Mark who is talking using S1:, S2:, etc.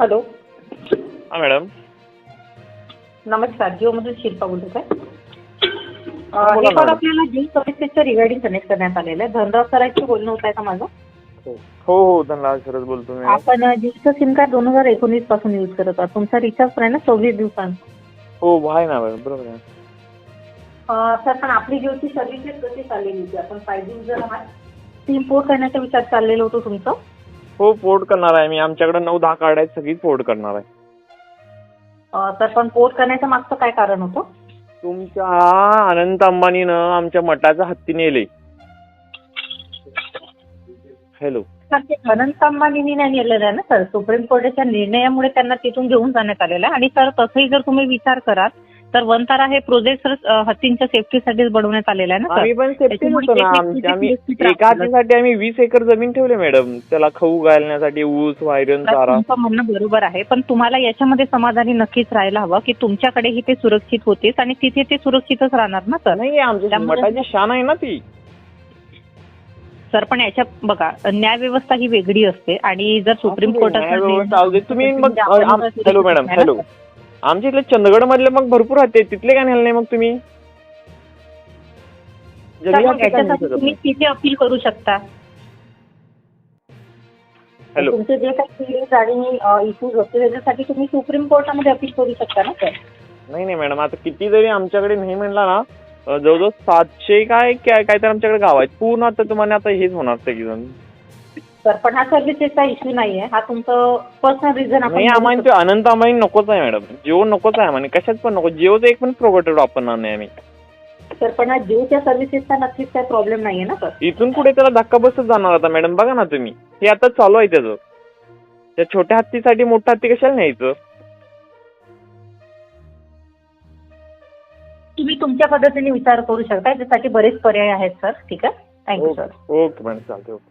S1: Hello.
S2: हा madam.
S1: नमस्कार जिओमधून शिल्पा बोलत आहे हे कॉल. आपल्याला जिओ सर्व्हिसेसच्या रिगार्डिंग कनेक्ट करण्यात आलेलं आहे. धनराज सरांशी बोलणं होत आहे का माझं?
S2: हो हो धनराज सरच बोलतो मी.
S1: आपण जिओचं सिम कार्ड दोन हजार एकोणीसपासून यूज करत आहोत. तुमचा रिचार्ज आहे ना सव्वीस दिवसांचा
S2: हो आहे ना मॅडम बरोबर आहे.
S1: सर पण आपली जिओची सर्व्हिसेस कशी चाललेली होती? आपण फाय जी युजर आहात सिम पोर्ट करण्याचा विचार चाललेलं होतं तुमचं?
S2: हो पोर्ट करणार आहे मी. आमच्याकडे नऊ दहा कार्ड आहेत सगळी पोर्ट करणार आहे.
S1: अ, सर पण पोर्ट करण्याचं मागचं काय कारण होतं?
S2: तुमच्या अनंत अंबानीनं आमच्या मठाचा हत्ती नेले. हॅलो
S1: सर ते अनंत अंबानींनी नाही नेलेलं आहे ना सर? सुप्रीम कोर्टाच्या निर्णयामुळे त्यांना तिथून घेऊन जाण्यात आलेलं आहे. आणि सर तसंही जर तुम्ही विचार कराल तर वनतारा हे प्रोजेक्ट सर हत्तींच्या सेफ्टीसाठीच बनवण्यात आलेलं आहे ना
S2: आम्ही पण सेफ्टी होतो ना
S1: एक-
S2: आमच्या. आम्ही
S1: सुरक्षित राहतो.
S2: एका हातीसाठी आम्ही वीस एकर जमीन ठेवले मॅडम. त्याला खाऊ घालण्यासाठी ऊस वायरन
S1: सर,
S2: चारा.
S1: तुमचं म्हणणं बरोबर आहे पण तुम्हाला याच्यामध्ये समाधानी नक्कीच राहायला हवं की तुमच्याकडेही ते सुरक्षित होतेच आणि तिथे ते सुरक्षितच राहणार ना सर?
S2: नाही आमच्या
S1: त्यामुळे-
S2: मठाची शान आहे ना ती.
S1: सर पण याच्या बघा न्याय व्यवस्था ही वेगळी असते आणि जर सुप्रीम
S2: न्याय व्यवस्था असू दे. तुम्ही मग हॅलो मॅडम हॅलो? आमच्या इथले चंदगड मधले मग भरपूर राहते तिथले काय नाही मग तुम्ही? जंगली का शकत
S1: तुम्ही
S2: नाही?
S1: तिथे अपील करू शकता.
S2: हॅलो.
S1: तुमचे जे काही सिरीज आणि इश्यूज होते त्याच्यासाठी तुम्ही सुप्रीम कोर्टामध्ये अपील करू शकता ना सर?
S2: नाही नाही मॅडम. आता किती जरी आमच्याकडे नाही म्हणला ना अं, जवळजवळ सातशे काय काय काय तर आमच्याकडे गाव आहेत. पूर्ण आता तुम्हाला आता हेच होणार सगळीजण.
S1: सर पण हा सर्व्हिसेसचा इश्यू नाहीये. हा तुमचं पर्सनल रिझन आपण
S2: नाही
S1: बोलू
S2: आम्हाला ते अनंत आम्हाला नकोच आहे मॅडम. जिओ नकोच आहे आम्हाला कशाच पण नको. जिओचं एक पण प्रोडक्ट वापरणार नाही आम्ही.
S1: सर पण हा जिओच्या सर्व्हिसेसचा नक्कीच काही प्रॉब्लेम नाहीये ना सर?
S2: इथून पुढे त्याला धक्का बसत जाणार आता मॅडम. बघा ना तुम्ही. हे आता चालू आहे त्याचं. त्या छोट्या हत्तीसाठी मोठा हत्ती कशाला न्यायचं?
S1: तुम्ही तुमच्या पद्धतीने विचार करू शकता त्यासाठी बरेच पर्याय आहेत सर. ठीक आहे? Thank you sir
S2: okay madam. चालते ओके.